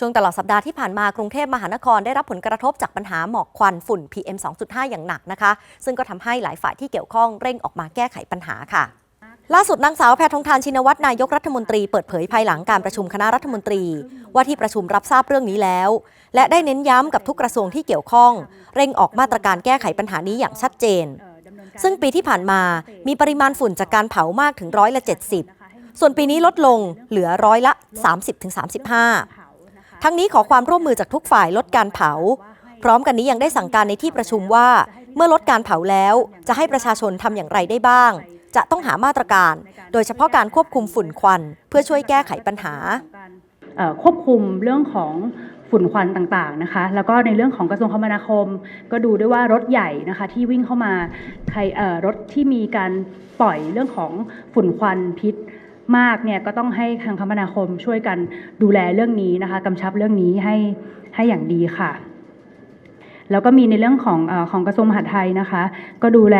ช่วงตลอดสัปดาห์ที่ผ่านมากรุงเทพมหานครได้รับผลกระทบจากปัญหาหมอกควันฝุ่น PM 2.5 อย่างหนักนะคะ ซึ่งก็ทำให้หลายฝ่ายที่เกี่ยวข้องเร่งออกมาแก้ไขปัญหาค่ะล่าสุดนางสาวแพทองทานชินวัตรนายกรัฐมนตรีเปิดเผยภายหลังการประชุมคณะรัฐมนตรี ว่าที่ประชุมรับทราบเรื่องนี้แล้ว และได้เน้นย้ำกับทุกกระทรวงที่เกี่ยวข้อง เร่งออกมาตรการแก้ไขปัญหานี้อย่างชัดเจน ซึ่งปีที่ผ่านมามีปริมาณฝุ่นจากการเผามากถึงร้อยละ 70 ส่วนปีนี้ลดลงเหลือร้อยละ 30-35 ทั้งนี้ขอความร่วมมือจากทุกฝ่ายลดการเผา พร้อมกันนี้ยังได้สั่งการในที่ประชุมว่า เมื่อลดการเผาแล้ว จะให้ประชาชนทำอย่างไรได้บ้าง จะต้องหามาตรการ โดยเฉพาะการควบคุมฝุ่นควัน เพื่อช่วยแก้ไขปัญหาควบคุมเรื่องของฝุ่นควันต่างๆนะคะ แล้วก็ในเรื่องของกระทรวงคมนาคม ก็ดูด้วยว่ารถใหญ่นะคะที่วิ่งเข้ามาใครรถที่มีการปล่อยเรื่องของฝุ่นควันพิษ มากเนี่ยก็ต้องให้ทางคมนาคมช่วยกันดูแลเรื่องนี้นะคะกำชับเรื่องนี้ให้ให้อย่างดีค่ะ แล้วก็มีในเรื่องของอของกระทรวงมหาดไทยนะคะ ก็ดูแล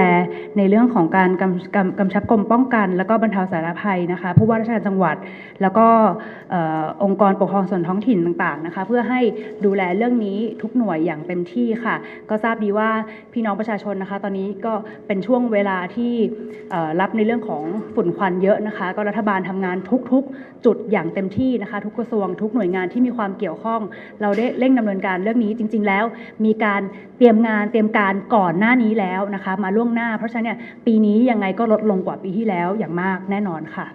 ในเรื่องของการกำกำกำชับกรมป้องกัน แล้วก็บรรเทาสาธารณภัยนะคะผู้ว่าราชการจังหวัด แล้วก็องค์กรปกครองส่วนท้องถิ่นต่างๆนะคะเพื่อให้ดูแลเรื่องนี้ทุกหน่วยอย่างเต็มที่ค่ะ ก็ทราบดีว่าพี่น้องประชาชนนะคะ ตอนนี้ก็เป็นช่วงเวลาที่รับในเรื่องของฝุ่นควันเยอะนะคะ ก็รัฐบาลทำงานทุกๆ จุดอย่างเต็มที่นะคะ ทุกกระทรวงทุกหน่วยงานที่มีความเกี่ยวข้อง เราได้เร่งดำเนินการเรื่องนี้จริง ๆ แล้ว มีการการเตรียมงานเตรียมการก่อนหน้านี้แล้วนะคะ มาล่วงหน้า เพราะฉะนั้นเนี่ยปีนี้ยังไงก็ลดลงกว่าปีที่แล้วอย่างมากแน่นอนค่ะ